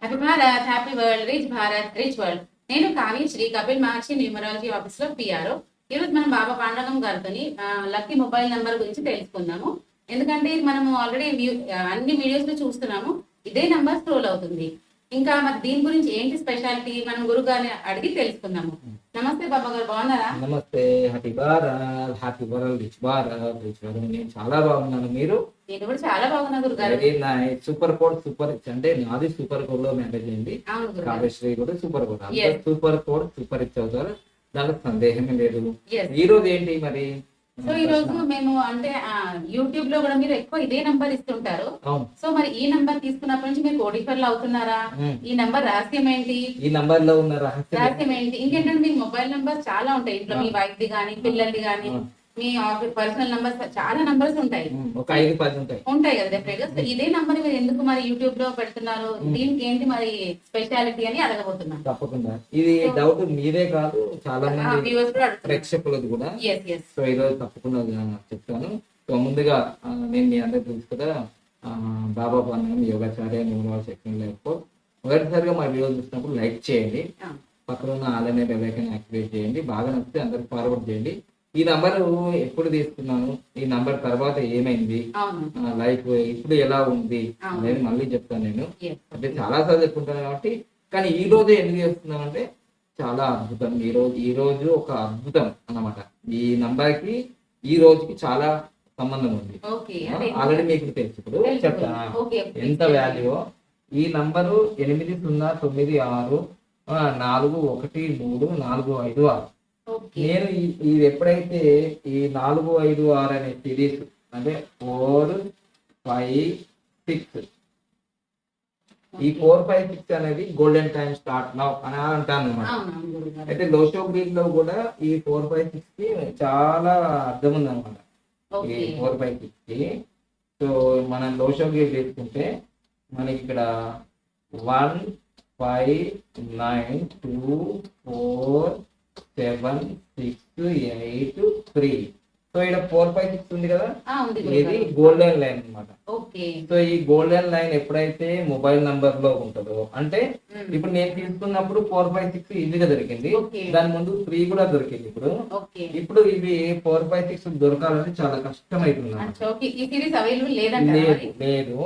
Happy Bharat happy world rich Bharat rich world నేను Kavya Shri Kapil Maharshi numerology ఆఫీస్లో PR PRO ఈరోజు మనం బాబా పాండగం గారితోని లక్కీ మొబైల్ నెంబర్ గురించి తెలుసుకుందాము. ఎందుకంటే మనము ఆల్రెడీ అన్ని వీడియోస్లో చూస్తున్నాము. ఇదే నెంబర్ స్క్రోల్ అవుతుంది. ఇంకా మరి దీని గురించి ఏంటి స్పెషాలిటీ మనం గురువు గారిని అడిగి తెలుసుకుందాము. నమస్తే బాబా గారు బాగున్నారా? నమస్తే happy Bharat happy world rich Bharat rich world నేను చాలా బాగున్నాను. మీరు? నేను కూడా చాలా బాగున్నా సూపర్ కోడ్ సూపర్ రిచ్ అంటే నాది సూపర్ కోడ్లో మ్యారేజ్ అయింది. కావ్యశ్రీ కూడా super code. Super code super rich అవుతారు దానికి సందేహమే లేదు. ఈ రోజు ఏంటి మరి? సో ఈ రోజు మేము అంటే యూట్యూబ్లో కూడా మీరు ఎక్కువ ఇదే నంబర్ ఇస్తుంటారు. సో మరి ఈ నంబర్ తీసుకున్నప్పటి నుంచి మీరు కోటీశ్వర్లు అవుతున్నారా. ఈ నంబర్ రహస్యం ఏంటి? ఈ నంబర్లో ఉన్న రహస్యం ఏంటి? ఇంకేంటంటే మీ మొబైల్ నంబర్ చాలా ఉంటాయి. ఇంట్లో మీ వైఫ్ ది కానీ పిల్లలది కానీ. మీ పర్సనల్ నంబర్స్ చాలా నంబర్స్ ఉంటాయి. ఒక ఐదు పది ఉంటాయి. ఉంటాయి కదా డెఫినెట్గా. ఇదే నంబర్ మీరు ఎందుకు మరి యూట్యూబ్లో పెడుతున్నారు? దీనికి ఏంటి మరి స్పెషాలిటీ అని అడగబోతున్నాను. తప్పకుండా. ఇది డౌట్ మీదే కాదు చాలా మంది ప్రేక్షకులది కూడా. సో ఈరోజు తప్పకుండా చెప్తాను. సో ముందుగా నేను మీ అందరికి తెలుసు కదా బాబా పాండం యోగాచార్య న్యూమరాల్ సెక్షన్ ఎయిర్పోర్ట్ మొదటిసారిగా మా వీడియో చూసినప్పుడు లైక్ చేయండి. పక్కన ఉన్న ఆలనే బెల్లైకన్ యాక్టివేట్ చేయండి. బాగా నచ్చితే అందరికి ఫార్వర్డ్ చేయండి. ఈ నంబర్ ఎప్పుడు తీసుకున్నాను? ఈ నంబర్ తర్వాత ఏమైంది? లైఫ్ ఇప్పుడు ఎలా ఉంది. అనేది మళ్ళీ చెప్తాను నేను. అంటే చాలా సార్లు చెప్పుకుంటాను కాబట్టి కానీ ఈ రోజు ఎందుకు చేస్తున్నామంటే చాలా అద్భుతం. ఈ రోజు ఈ రోజు ఒక అద్భుతం అన్నమాట. ఈ నంబర్కి ఈ రోజుకి చాలా సంబంధం ఉంది. అంటే ఆల్రెడీ మీకు తెలుసు ఇప్పుడు. చెప్తా. ఎంత వాల్యూ ఈ నంబరు ఎనిమిది సున్నా తొమ్మిది ఆరు నాలుగు ఒకటి మూడు నాలుగు ఐదు ఆరు. నేను ఇది ఎప్పుడైతే ఈ నాలుగు ఐదు ఆరు అనే సిరీస్ అంటే ఫోర్ ఫైవ్ సిక్స్ ఈ ఫోర్ ఫైవ్ సిక్స్ అనేది గోల్డెన్ టైం స్టార్ట్ నౌ అని అంటాను అనమాట అయితే లోషో గ్రీన్లో కూడా ఈ ఫోర్ ఫైవ్ సిక్స్కి చాలా అర్థం ఉంది అనమాట ఈ ఫోర్ ఫైవ్ సిక్స్కి. సో మనం లోషో గ్రీన్ తీసుకుంటే మనకి ఇక్కడ one five nine two four seven six eight three so ఇక్కడ ఫోర్ ఫైవ్ సిక్స్ ఉంది కదా? గురువు ఇది గారు. గోల్డెన్ లైన్ అన్నమాట. ఓకే. సో ఈ గోల్డెన్ లైన్ ఎప్పుడైతే మొబైల్ నంబర్లో ఉంటుందో అంటే. ఇప్పుడు నేను తీసుకున్నప్పుడు ఫోర్ ఫైవ్ సిక్స్ ఈజీగా దొరికింది. దాని ముందు త్రీ కూడా దొరికింది ఇప్పుడు. ఇప్పుడు ఇవి ఫోర్ ఫైవ్ సిక్స్ దొరకాలంటే చాలా కష్టం అవుతుంది లేదు లేదు.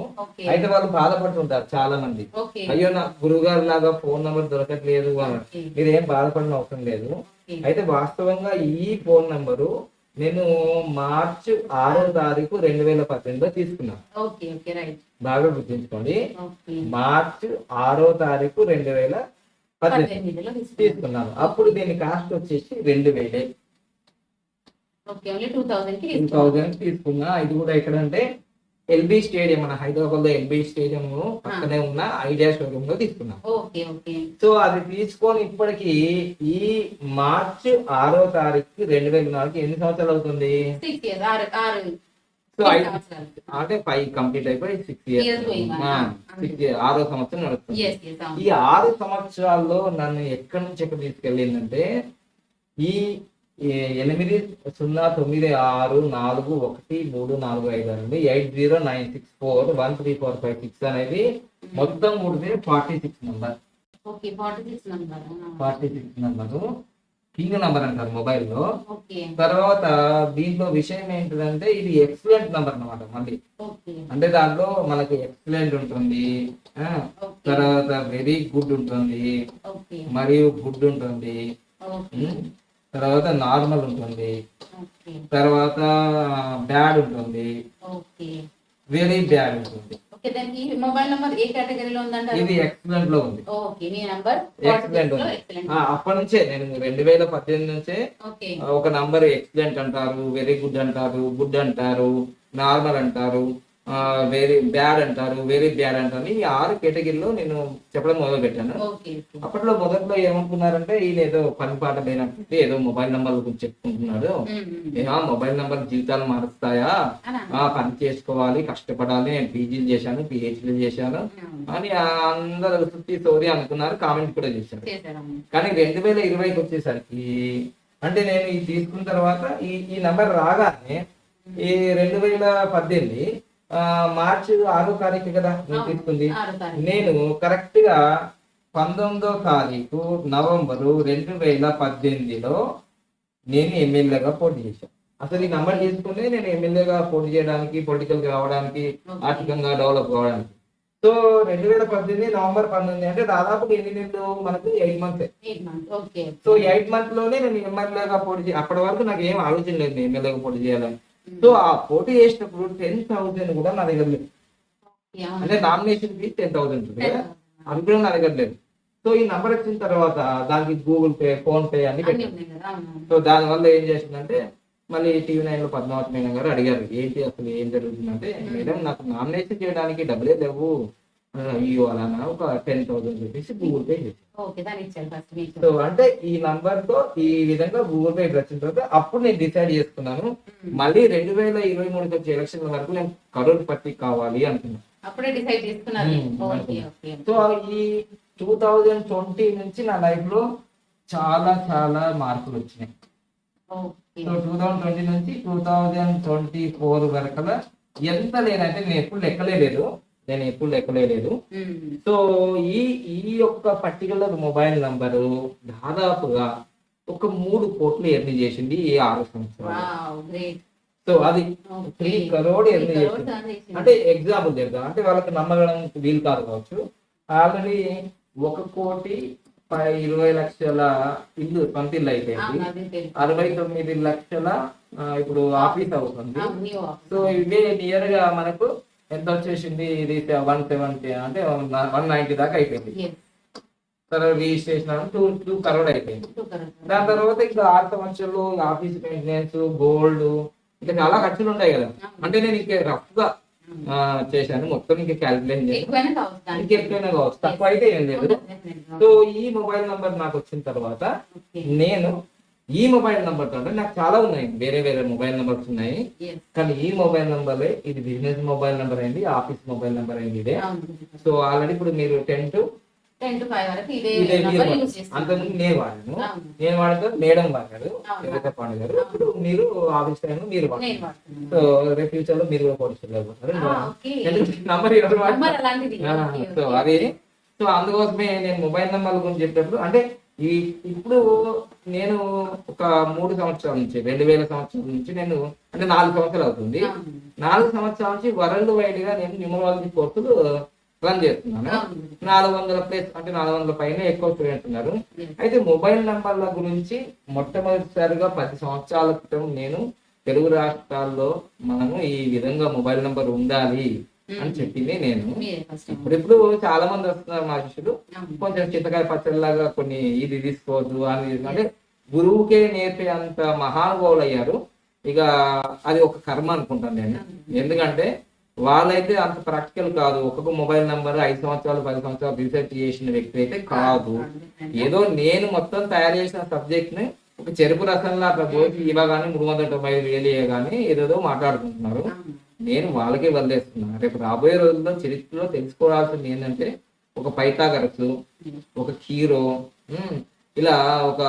అయితే వాళ్ళు బాధపడుతుంటారు చాలా మంది అయ్యో నా గురుగారు లాగా ఫోన్ నంబర్ దొరకట్లేదు. మీరు ఏం బాధపడిన అవసరం లేదు. అయితే వాస్తవంగా ఈ ఫోన్ నంబరు నేను మార్చ్ ఆరో తారీఖు రెండు వేల పద్దెనిమిదిలో తీసుకున్నాను బాగా గుర్తుంచుకోండి. మార్చ్ ఆరో తారీఖు రెండు వేల పద్దెనిమిది పద్దెనిమిదిలో తీసుకున్నాను. అప్పుడు దీని కాస్ట్ వచ్చేసి రెండు వేలే. టూ థౌజండ్ తీసుకున్నా. ఇది కూడా ఎక్కడంటే ఎల్బి స్టేడియం మన హైదరాబాద్లో ఎల్బి స్టేడియం పక్కనే ఉన్న ఐడియా షోరూమ్లో తీసుకున్నాం సో అది తీసుకొని ఇప్పటికి ఈ మార్చ్ ఆరో తారీఖు రెండు వేల నాలుగు ఎన్ని సంవత్సరాలు అవుతుంది? సో అంటే ఫైవ్ కంప్లీట్ అయిపోయి సిక్స్ ఇయర్స్? సిక్స్ ఇయర్ ఆరో సంవత్సరం నడుస్తుంది. ఈ ఆరు సంవత్సరాల్లో నన్ను ఎక్కడి నుంచి ఎక్కడ తీసుకెళ్ళిందంటే ఈ ఎనిమిది సున్నా తొమ్మిది ఆరు నాలుగు ఒకటి మూడు నాలుగు ఐదు అండి. Eight zero nine six four one three four five six అనేది మొత్తం కూడితే forty six number. Forty six number. King number అంటారు మొబైల్లో. తర్వాత దీంట్లో విషయం ఏంటిదంటే ఇది ఎక్సలెంట్ నెంబర్ అన్నమాట మళ్ళీ. అంటే దాంట్లో మనకి ఎక్సలెంట్ ఉంటుంది. తర్వాత వెరీ గుడ్ ఉంటుంది. మరియు గుడ్ ఉంటుంది. తర్వాత నార్మల్ ఉంటుంది. తర్వాత బ్యాడ్ ఉంటుంది. వెరీ బ్యాడ్ ఉంటుంది. మొబైల్ నంబర్ ఏ కేటగిరీలో ఇది ఎక్సలెంట్లో ఉంది. ఓకే మీ నంబర్ ఎక్సలెంట్ ఉంది. అప్పటి నుంచే నేను రెండు వేల పద్దెనిమిది నుంచే ఒక నంబర్ ఎక్సలెంట్ అంటారు వెరీ గుడ్ అంటారు గుడ్ అంటారు నార్మల్ అంటారు. వెరీ బ్యాడ్ అంటారు వెరీ బ్యాడ్ అంటారు. ఈ ఆరు కేటగిరీలో నేను చెప్పడం మొదలు పెట్టాను అప్పట్లో మొదట్లో ఏమనుకున్నారంటే ఈయన ఏదో పని పాట లేనట్టు ఏదో మొబైల్ నంబర్ గురించి చెప్పుకుంటున్నాడు. ఆ మొబైల్ నంబర్ జీవితాలు మారుస్తాయా? ఆ పని చేసుకోవాలి కష్టపడాలి నేను పీజీలు చేశాను పిహెచ్డీ చేశాను. అని అందరూ సుత్తి సోది అనుకున్నారు కామెంట్ కూడా చేశారు. కానీ రెండు వేల ఇరవైకి వచ్చేసరికి అంటే నేను ఇది తీసుకున్న తర్వాత ఈ ఈ నంబర్ రాగానే ఈ రెండు వేల పద్దెనిమిది మార్చి ఆరో తారీఖు కదా నువ్వు తీసుకుంది. నేను కరెక్ట్గా పంతొమ్మిదో తారీఖు నవంబరు రెండు వేల పద్దెనిమిదిలో నేను ఎమ్మెల్యేగా పోటీ చేశాను అసలు ఈ నంబర్ తీసుకుంటే నేను ఎమ్మెల్యేగా పోటీ చేయడానికి పొలిటికల్ రావడానికి ఆర్థికంగా డెవలప్ కావడానికి. సో రెండు వేల పద్దెనిమిది నవంబర్ పంతొమ్మిది అంటే దాదాపు ఎన్ని నెలలు? మనకు eight months. Okay. So eight మంత్లోనే నేను ఎమ్మెల్యేగా పోటీ అప్పటి వరకు నాకు ఏం ఆలోచన లేదు నేను ఎమ్మెల్యేగా పోటీ చేయాలని. సో ఆ పోటీ చేసినప్పుడు టెన్ థౌసండ్ కూడా నా దగ్గర లేదు. అంటే నామినేషన్ ఫీ టెన్ థౌసండ్ అది కూడా నా దగ్గర లేదు. సో ఈ నంబర్ వచ్చిన తర్వాత దానికి గూగుల్ పే ఫోన్ పే అన్ని పెట్టాను. సో దాని వల్ల ఏం చేసిందంటే మళ్ళీ టీవీ నైన్లో పద్మావతి మేడం గారు అడిగారు ఏంటి అసలు ఏం జరుగుతుందంటే మేడం నాకు నామినేషన్ చేయడానికి డబ్బులే లేవు. అలానా ఒక ten thousand rupees Google Pay చేసి ఓకే దాన్ని ఇచ్చారు ఫస్ట్ మీకు సో అంటే ఈ నంబర్తో ఈ విధంగా గూగుల్ పే వచ్చిన తర్వాత అప్పుడు నేను డిసైడ్ చేసుకున్నాను మళ్ళీ రెండు వేల ఇరవై మూడుకి వచ్చే ఎలక్షన్ల వరకు నేను కరోడ్ పట్టి కావాలి అనుకున్నాను. అప్పుడే డిసైడ్ ఓకే సో ఈ టూ థౌజండ్ ట్వంటీ నుంచి నా లైఫ్లో చాలా చాలా మార్పులు వచ్చినాయి. సో టూ థౌజండ్ ట్వంటీ నుంచి టూ థౌజండ్ ట్వంటీ ఫోర్ వరకు ఎంత లేదంటే నేను ఎప్పుడు లెక్కలేదు నేను ఎప్పుడు లెక్కలేదు. సో ఈ ఈ యొక్క పర్టికులర్ మొబైల్ నంబరు దాదాపుగా ఒక మూడు కోట్లు ఎర్ని చేసింది ఈ ఆరు సంవత్సరాలు. సో అది త్రీ కరోడ్ ఎర్ని చేసింది. అంటే ఎగ్జాంపుల్ చెప్తాం. అంటే వాళ్ళకి నమ్మడం వీలు కాదు కావచ్చు. ఆల్రెడీ ఒక కోటి ఇరవై లక్షల ఇల్లు సొంత ఇల్లు అయిపోయింది అరవై తొమ్మిది లక్షల ఇప్పుడు ఆఫీస్ అవుతుంది సో ఇవే నియర్గా మనకు ఎంత వచ్చేసింది? ఇది వన్ సెవెంటీ అంటే వన్ నైన్టీ దాకా అయిపోయింది. తర్వాత రిజిస్ట్రేషన్ టూ టూ కరోడ్ అయిపోయింది. దాని తర్వాత ఇంకా ఆరు సంవత్సరాలు ఆఫీస్ మెయింటెనెన్స్ గోల్డ్ ఇంకా చాలా ఖర్చులు ఉంటాయి కదా. అంటే నేను ఇంకా రఫ్గా చేశాను. మొత్తం ఇంకా క్యాలిక్యులేషన్ చేశాను. ఎక్కువైనా కావచ్చు ఇంకా ఎక్కువైనా కావచ్చు. తక్కువ అయితే ఏం లేదు. సో ఈ మొబైల్ నంబర్ నాకు వచ్చిన తర్వాత నేను ఈ మొబైల్ నంబర్తో అంటే నాకు చాలా ఉన్నాయి. వేరే వేరే మొబైల్ నంబర్స్ ఉన్నాయి. కానీ ఈ మొబైల్ నంబర్ ఇది బిజినెస్ మొబైల్ నంబర్ అయింది ఆఫీస్ మొబైల్ నంబర్ అయింది ఇదే. సో ఆల్రెడీ ఇప్పుడు మీరు టెన్ టు అంతకుముందు నేను వాడాను. నేను వాడితే మేడం వాడారు. ఎవరైతే పాండు గారు. ఇప్పుడు మీరు ఆఫీస్ టైం మీరు వాడారు. సో రేపు ఫ్యూచర్లో మీరు కూడా ఓకే. నంబర్ ఎవరు సో. అది. సో అందుకోసమే నేను మొబైల్ నెంబర్ గురించి చెప్పేటప్పుడు అంటే ఈ ఇప్పుడు నేను ఒక మూడు సంవత్సరాల నుంచి రెండు వేల సంవత్సరాల నుంచి నేను అంటే నాలుగు సంవత్సరాలు అవుతుంది. నాలుగు సంవత్సరాల నుంచి వరల్డ్ వైడ్గా నేను న్యూమరాలజీ కోర్సులు రన్ చేస్తున్నాను. నాలుగు వందల ప్లేస్ అంటే నాలుగు వందల పైన ఎక్కువ స్టూడెంట్స్ ఉన్నారు. అయితే మొబైల్ నంబర్ల గురించి మొట్టమొదటిసారిగా పది సంవత్సరాల క్రితం నేను తెలుగు రాష్ట్రాల్లో మనము ఈ విధంగా మొబైల్ నంబర్ ఉండాలి అని చెప్పింది నేను. ఇప్పుడిప్పుడు చాలా మంది వస్తున్నారు మా శిష్యులు. కొంచెం చింతకాయ పచ్చడిలాగా కొన్ని ఇది తీసుకోవద్దు అని అంటే గురువుకే నేర్పే అంత మహానుభావులు అయ్యారు ఇక అది ఒక కర్మ అనుకుంటాను నేను. ఎందుకంటే వాళ్ళైతే అంత ప్రాక్టికల్ కాదు. ఒక్కొక్క మొబైల్ నంబర్ ఐదు సంవత్సరాలు పది సంవత్సరాలు రీసెర్చ్ చేసిన వ్యక్తి అయితే కాదు. ఏదో నేను మొత్తం తయారు చేసిన సబ్జెక్ట్ని ఒక చెరుపు రసంలో అట్లా పోసి ఇవ్వగానే మూడు వందల తొంభై ఐదు వేలు ఇవ్వగానే ఏదేదో మాట్లాడుకుంటున్నారు. నేను వాళ్ళకే వదిలేస్తున్నా రేపు రాబోయే రోజుల్లో చరిత్రలో తెలుసుకోవాల్సింది ఏంటంటే ఒక పైథాగరస్ ఒక కీరో ఇలా ఒక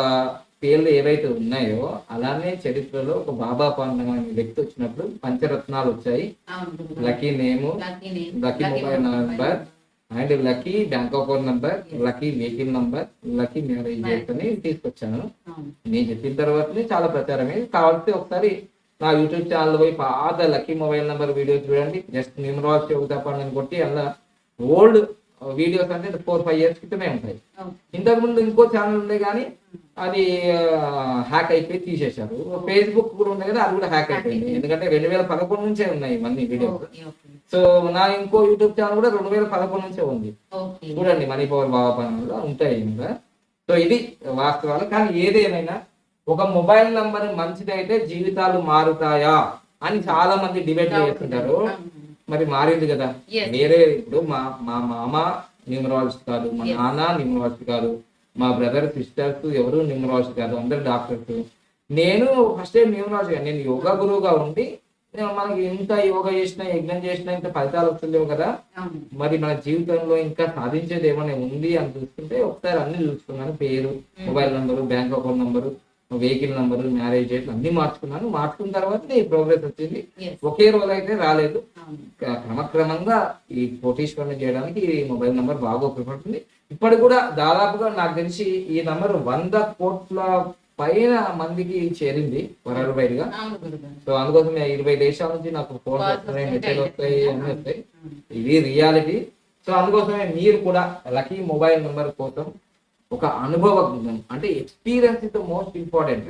పేర్లు ఏవైతే ఉన్నాయో అలానే చరిత్రలో ఒక బాబా పండుగ అనే వ్యక్తి వచ్చినప్పుడు పంచరత్నాలు వచ్చాయి. Lucky name lucky lucky mobile number and lucky bank account number lucky vehicle number lucky marriage date అని తీసుకొచ్చాను. నేను చెప్పిన తర్వాతనే చాలా ప్రచారమే కావాలంటే ఒకసారి నా యూట్యూబ్ ఛానల్ పోయి పాత లక్కీ మొబైల్ నెంబర్ వీడియో చూడండి. జస్ట్ న్యూమరాలజీ ఒక తప్పని కొట్టి అలా ఓల్డ్ వీడియోస్ అంటే ఫోర్ ఫైవ్ ఇయర్స్ క్రితమే ఉంటాయి. ఓకే. ఇంతకు ముందు ఇంకో ఛానల్ ఉండే కానీ అది హ్యాక్ అయిపోయి తీసేశారు. ఫేస్బుక్ కూడా ఉంది కదా అది కూడా హ్యాక్ అయిపోయింది. ఎందుకంటే రెండు వేల పదకొండు నుంచే ఉన్నాయి ఇవన్నీ వీడియోస్. సో నా ఇంకో యూట్యూబ్ ఛానల్ కూడా రెండు వేల పదకొండు నుంచే ఉంది. చూడండి మనీ పవర్ బాబా పనులు ఉంటాయి ఇంకా. సో ఇది వాస్తవాలు. కానీ ఏదేమైనా ఒక మొబైల్ నంబర్ మంచిదైతే జీవితాలు మారుతాయా అని చాలా మంది డిబేట్ చేస్తుంటారు. మరి మారింది కదా. వేరే ఇప్పుడు మా మా మామ న్యూమరాలజిస్ట్ కాదు మా. నాన్న న్యూమరాలజిస్ట్ కాదు మా బ్రదర్ సిస్టర్స్ ఎవరు న్యూమరాలజిస్ట్ కాదు అందరు డాక్టర్స్ నేను ఫస్ట్ టైం న్యూమరాలజీ నేను యోగా గురువుగా ఉండి మనకి ఇంత యోగా చేసినా యజ్ఞం చేసినా ఇంత ఫలితాలు వస్తలేవు కదా. మరి మన జీవితంలో ఇంకా సాధించేది ఏమైనా ఉంది అని చూసుకుంటే ఒకసారి అన్ని చూసుకున్నాను పేరు mobile number bank account number vehicle number marriage date అన్ని మార్చుకున్నాను. మార్చుకున్న తర్వాత ఈ ప్రోగ్రెస్ వచ్చింది. ఒకే రోజు అయితే రాలేదు. క్రమక్రమంగా ఈ కోటీశ్వరుని చేయడానికి ఈ మొబైల్ నంబర్ బాగా ఉపయోగపడుతుంది. ఇప్పటి కూడా దాదాపుగా నాకు తెలిసి ఈ నంబర్ వంద కోట్ల పైన మందికి చేరింది వరల్డ్ వైడ్గా. సో అందుకోసం ఇరవై దేశాల నుంచి నాకు ఫోన్ వస్తాయి మెసేజ్ వస్తాయి అన్ని వస్తాయి. ఇది రియాలిటీ. సో అందుకోసమే మీరు కూడా లక్కీ మొబైల్ నెంబర్ కోసం ఒక అనుభవ జ్ఞానం. అంటే experience is the most important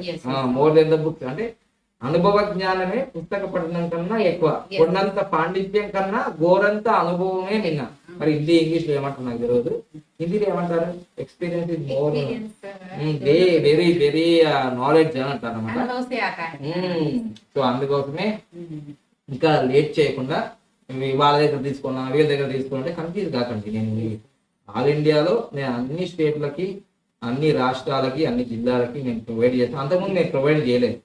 more than the book అంటే అనుభవ జ్ఞానమే పుస్తక పఠనం కన్నా ఎక్కువ. కొన్నంత పాండిత్యం కన్నా గోరంత అనుభవమే నిన్న మరి హిందీ ఇంగ్లీష్లో ఏమంటారు నాకు రోజు హిందీలో ఏమంటారు? Experience is more very very knowledge అని అంటారు అనమాట సో hmm. అందుకోసమే ఇంకా లేట్ చేయకుండా వాళ్ళ దగ్గర తీసుకున్నా వీళ్ళ దగ్గర తీసుకున్నా అంటే కన్ఫ్యూజ్ కాకండి నేను ఆల్ ఇండియాలో నేను అన్ని స్టేట్లకి అన్ని రాష్ట్రాలకి అన్ని జిల్లాలకి నేను ప్రొవైడ్ చేస్తాను అంతకుముందు నేను ప్రొవైడ్ చేయలేదు.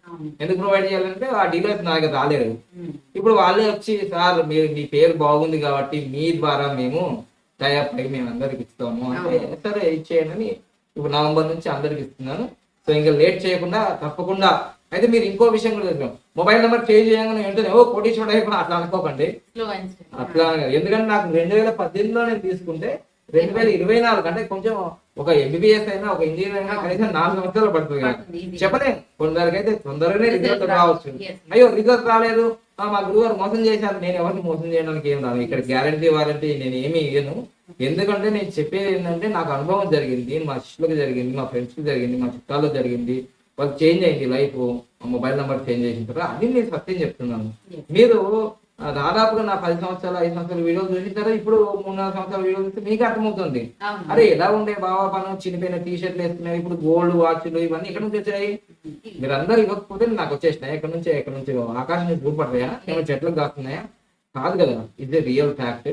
ఎందుకు ప్రొవైడ్ చేయాలంటే ఆ డీలర్స్ నా దగ్గర. ఇప్పుడు వాళ్ళే వచ్చి సార్ మీరు మీ పేరు బాగుంది కాబట్టి మీ ద్వారా మేము టైప్ అయి మేము అందరికి ఇస్తాము. అంటే సరే ఇచ్చేయండి. అని ఇప్పుడు నవంబర్ నుంచి అందరికి ఇస్తున్నాను. సో ఇంకా లేట్ చేయకుండా తప్పకుండా. అయితే మీరు ఇంకో విషయం కూడా తెలుసు మొబైల్ నెంబర్ చేంజ్ చేయగానే వెంటనే ఓ కోటీశ్వరుడు అయిపోయినా అట్లా అనుకోకండి. అట్లా ఎందుకంటే నాకు రెండు వేల పద్దెనిమిదిలో నేను తీసుకుంటే రెండు వేల ఇరవై నాలుగు అంటే కొంచెం ఒక ఎంబీబీఎస్ అయినా ఒక ఇంజనీర్ అయినా కనీసం నాలుగు సంవత్సరాలు పడుతుంది కదా. చెప్పలేం. కొందరికి అయితే తొందరగానే రిజల్ట్ రావచ్చు. అయ్యో రిజల్ట్ రాలేదు. మా గురువు గారు మోసం చేశారు. నేను ఎవరిని మోసం చేయడానికి ఏం రాను. ఇక్కడ గ్యారంటీ వారంటీ నేను ఏమీ ఇయ్యను. ఎందుకంటే నేను చెప్పేది ఏంటంటే నాకు అనుభవం జరిగింది. మా శిష్యులకు జరిగింది మా ఫ్రెండ్స్కి జరిగింది మా చుట్టాలకు జరిగింది. వాళ్ళకి చేంజ్ అయింది లైఫ్ మొబైల్ నెంబర్ చేంజ్ చేసిన తర్వాత అది నేను సత్యం చెప్తున్నాను. మీరు దాదాపుగా నా పది సంవత్సరాలు ఐదు సంవత్సరాల వీడియోలు చూసిన తర్వాత ఇప్పుడు మూడు నాలుగు సంవత్సరాల వీడియోలు చూస్తే మీకు అర్థమవుతుంది. అరే ఎలా ఉండే బాబా పనం? చినిపోయిన టీ షర్ట్లు వేసుకున్నాయి ఇప్పుడు గోల్డ్ వాచ్లు ఇవన్నీ ఎక్కడి నుంచి వచ్చాయి? మీరు అందరు ఇవ్వకపోతే నాకు వచ్చేసినాయి? ఎక్కడి నుంచి ఎక్కడి నుంచి? ఆకాశం నుంచి ఊడిపడతాయా ఏమైనా చెట్లకు కాస్తున్నాయా? కాదు కదా ఇది రియల్ ఫ్యాక్ట్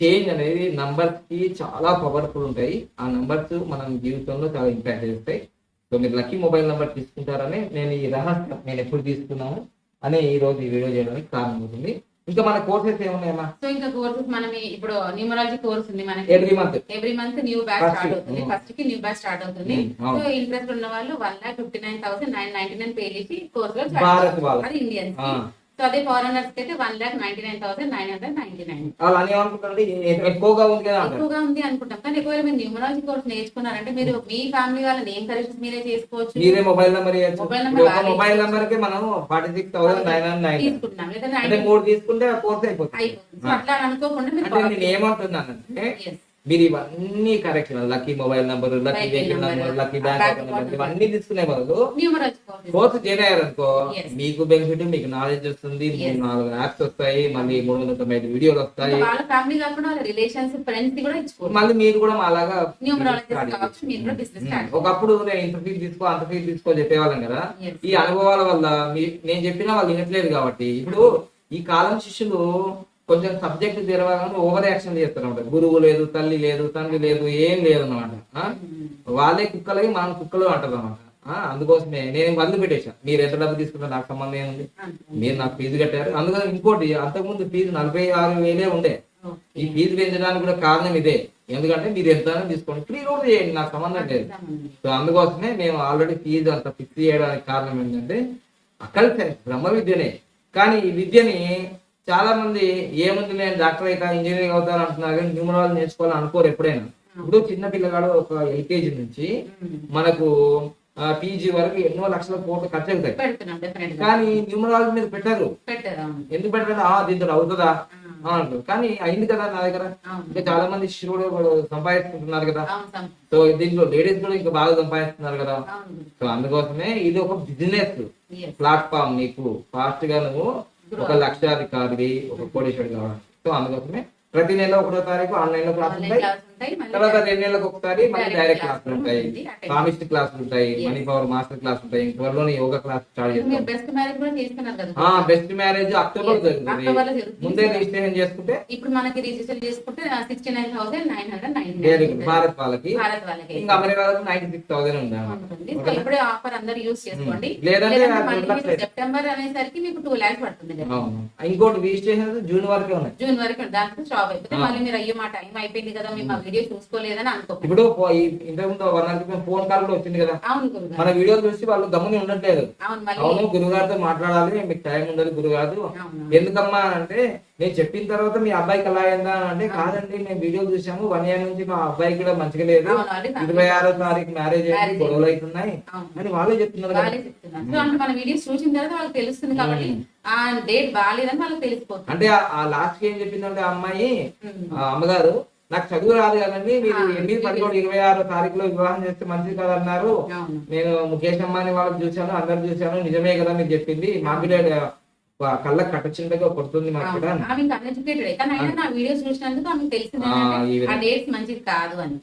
చేంజ్ అనేది నంబర్స్కి చాలా పవర్ఫుల్ ఉంటాయి. ఆ నంబర్స్ మనం జీవితంలో చాలా ఇంపాక్ట్ చేస్తాయి. సో మీరు లక్కీ మొబైల్ నెంబర్ తీసుకుంటారని నేను ఈ రహస్యం నేను ఎప్పుడు తీసుకున్నాను. అని ఈ రోజు ఈ వీడియో చేయడానికి కారణం అవుతుంది ఇంకా మన కోర్సెస్ ఏమున్నాయమ్మా సో ఇంకా కోర్సెస్ మనం ఇప్పుడు న్యూమరాలజీ కోర్స్ ఉంది మనకి. Every month every month new batch start అవుతుంది. ఫస్ట్కి న్యూ బ్యాచ్ స్టార్ట్ అవుతుంది. సో ఇంట్రెస్ట్ ఉన్న వాళ్ళు one lakh fifty nine thousand nine ninety nine pay చేసి కోర్స్లో. అది ఇండియన్స్. సో అదే ఫారెనర్స్ అయితే one lakh ninety nine thousand nine hundred ninety nine ఎక్కువగా ఉంది కదా ఎక్కువగా ఉంది అనుకుంటాం. కానీ ఒకవేళ మీరు న్యూమరాలజీ కోర్స్ నేర్చుకున్నారంటే మీరు మీ ఫ్యామిలీ వాళ్ళ నేమ్ కరెక్షన్స్ మీరే చేసుకోవచ్చు. మీరే mobile number mobile number mobile ఇవ్వచ్చు. నెంబర్కి మనం forty six thousand nine hundred nine తీసుకుంటున్నాం. లేదంటే అంటే 90 మూడు తీసుకుంటే కోర్స్ అయిపోతుంది. అట్లా అనుకోకుండా మీరు నేను ఏమంటున్నానంటే. మీరు ఇవన్నీ correction lucky mobile number lucky vehicle number lucky bank number ఇవన్నీ తీసుకునే బదులు కోర్స్ జాయిన్ అయ్యారనుకో. మీకు బెనిఫిట్ మీకు నాలెడ్జ్ వస్తుంది నాలుగు యాప్స్ వస్తాయి మళ్ళీ మూడు వందల తొంభై ఐదు వీడియోలు వస్తాయి. వాళ్ళ ఫ్యామిలీ కాకుండా వాళ్ళ రిలేషన్స్ ఫ్రెండ్స్కి కూడా ఇచ్చుకోవచ్చు. మళ్ళీ మీరు కూడా అలాగా ఒకప్పుడు నేను ఇంత ఫీజు తీసుకో అంత ఫీజు తీసుకో చెప్పేవాళ్ళం కదా. ఈ అనుభవాల వల్ల నేను చెప్పినా వాళ్ళు వినట్లేదు కాబట్టి ఇప్పుడు ఈ కాలం శిష్యులు కొంచెం సబ్జెక్ట్ తెరవగానే ఓవర్ యాక్షన్ చేస్తారు అనమాట గురువు లేదు తల్లి లేదు తండ్రి లేదు ఏం లేదు అనమాట వాళ్ళే కుక్కలై మనం కుక్కలు అంటారు అనమాట అందుకోసమే నేను వదిలి పెట్టేసా మీరు ఎంత డబ్బు తీసుకున్నా నాకు సంబంధం ఏముంది మీరు నాకు ఫీజు కట్టారు. అందుకని ఇంకోటి అంతకుముందు ఫీజు నలభై ఆరు వేలే ఉండే. ఈ ఫీజు పెంచడానికి కూడా కారణం ఇదే. ఎందుకంటే మీరు ఎంత తీసుకోండి. ఫ్రీ కూడా చేయండి నాకు సంబంధం లేదు. సో అందుకోసమే మేము ఆల్రెడీ ఫీజు అంత ఫిక్స్ చేయడానికి కారణం ఏంటంటే అక్కడ బ్రహ్మ విద్యనే. కానీ ఈ విద్యని చాలా మంది ఏముంది నేను డాక్టర్ అవుతా ఇంజనీరింగ్ అవుతాను అంటున్నారు కానీ న్యూమరాలజీ నేర్చుకోవాలని అనుకోరు ఎప్పుడైనా. ఇప్పుడు చిన్న పిల్లగాడు ఒక ఎల్కేజీ నుంచి మనకు పీజీ వరకు ఎన్నో లక్షల కోట్లు ఖర్చు అవుతాయి. కానీ న్యూమరాలజీ మీద పెట్టారు. ఎందుకు పెట్టారు ఆ దీంతో అవుతుందా? అంటారు. కానీ అయింది కదా నా దగ్గర. ఇంకా చాలా మంది శివుడు కూడా సంపాదిస్తుంటున్నారు కదా. సం- దీంట్లో లేడీస్ కూడా ఇంకా బాగా సంపాదిస్తున్నారు కదా. సో అందుకోసమే ఇది ఒక బిజినెస్. ప్లాట్ఫామ్ నీకు ఫాస్ట్గా నువ్వు ఒక లక్షాధికారి ఒక కోటేశ్వరి కావడం సో అందుకోసమే ప్రతి నెల ఒకటో తారీఖు ఆన్లైన్లో క్లాస్ ఉంటాయి తర్వాత రెండు నెలలకు ఒకసారి Direct డైరెక్ట్ క్లాసులు ఉంటాయి. కామిస్ట్ క్లాసులు ఉంటాయి. మనీ పవర్ మాస్టర్ క్లాస్ ఉంటాయి. త్వరలోనే యోగా క్లాస్ స్టార్ట్ చేస్తాం. Best marriage October. జరుగుతుంది. ముందే రిజిస్ట్రేషన్ చేసుకుంటే ఇప్పుడు మనకి రిజిస్టర్ చేసుకుంటే sixty nine thousand nine hundred. Nine Bharat వాళ్ళకి. ఇంకా అమెరికా వాళ్ళకి నైన్టీ సిక్స్ థౌసండ్ ఉంది ఇప్పుడే ఆఫర్ అందరు యూస్ చేసుకోండి. లేదంటే సెప్టెంబర్ అనేసరికి మీకు టూ ల్యాక్స్ పడుతుంది ఇంకోటి రిజిస్ట్రేషన్ జూన్ వరకే ఉన్నాయి. జూన్ వరకు దాంట్లో స్టాప్ అయిపోతే ఆ. మళ్ళీ మీరు అయ్యో మా టైం అయిపోయింది కదా మేము ఆ వీడియో చూసుకోలేదని అనుకో ఇప్పుడు ఇంతకుముందు క్రితం ఫోన్ కాల్ కూడా వచ్చింది కదా. అవును మన వీడియోలు చూసి వాళ్ళు గమ్ముని ఉండట్లేదు. అవును మళ్ళీ గురుగారితో మాట్లాడాలి మీకు టైం ఉండదు గురుగారు. ఎందుకమ్మా అంటే నేను చెప్పిన తర్వాత మీ అబ్బాయికి ఎలా అయిందా అంటే కాదండి మేము వీడియో చూసాము వన్ ఇయర్ నుంచి మా అబ్బాయికి కూడా మంచిగా లేదు. ఇరవై ఆరో తారీఖు మ్యారేజ్ Marriage గొడవలు అవుతున్నాయి. అని వాళ్ళే చెప్తున్నారు మన వీడియోస్ చూసిన తర్వాత వాళ్ళకి తెలుస్తుంది కాబట్టి డేట్ బాగాలేదని వాళ్ళకి తెలిసిపోతుంది. అంటే ఆ- లాస్ట్ ఏం చెప్పిందంటే ఆ అమ్మాయి అమ్మగారు నాకు చదువు రాదు కదండి. మీరు ఎనిమిది పదకొండు ఇరవై ఆరో తారీఖులో వివాహం చేస్తే మంచిది కదన్నారు. అవును. నేను ముఖేష్ అంబానీ వాళ్ళకి చూశాను అందరు చూశాను. నిజమే కదా మీరు చెప్పింది. మాకు కళ్ళకి కట్టచిండగా కొడుతుంది మాకు కూడా. నా వీడియోస్ చూసినందుకు ఆమెకు తెలిసింది ఆ. డేట్స్ మంచిది కాదు అని.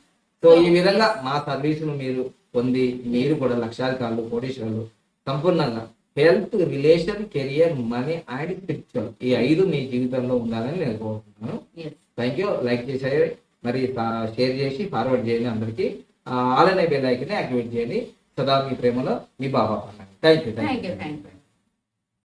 సో ఈ విధంగా మా సర్వీసులు మీరు పొంది మీరు కూడా లక్షాధికారులు కోటీశ్వరులు సంపూర్ణంగా health relation career money and spiritual ఈ ఐదు మీ జీవితంలో ఉండాలని నేను కోరుకుంటున్నాను. థ్యాంక్ యూ లైక్ చేసే మరి షేర్ చేసి ఫార్వర్డ్ చేయండి అందరికీ. ఆల్ అనే బెల్ ఐకన్ యాక్టివేట్ చేయండి. సదా మీ ప్రేమలో మీ Baba thank you thank you